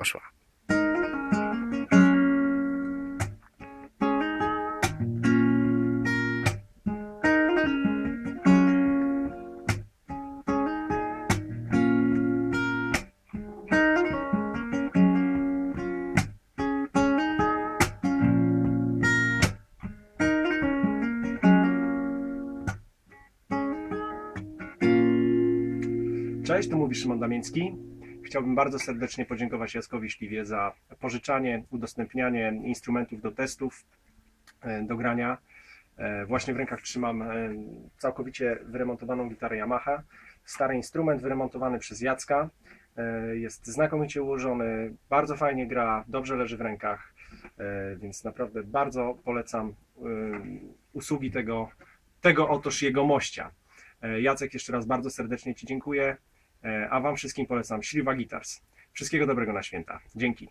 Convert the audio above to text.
poszła. Cześć, tu mówi Szymon Damiński. Chciałbym bardzo serdecznie podziękować Jackowi Śliwie za pożyczanie, udostępnianie instrumentów do testów, e, do grania. E, Właśnie w rękach trzymam e, całkowicie wyremontowaną gitarę Yamaha. Stary instrument wyremontowany przez Jacka. Jest znakomicie ułożony, bardzo fajnie gra, dobrze leży w rękach, więc naprawdę bardzo polecam usługi tego, tego otoż jegomościa. Jacek, jeszcze raz bardzo serdecznie Ci dziękuję. E, A Wam wszystkim polecam Śliwa Guitars. Wszystkiego dobrego na święta. Dzięki.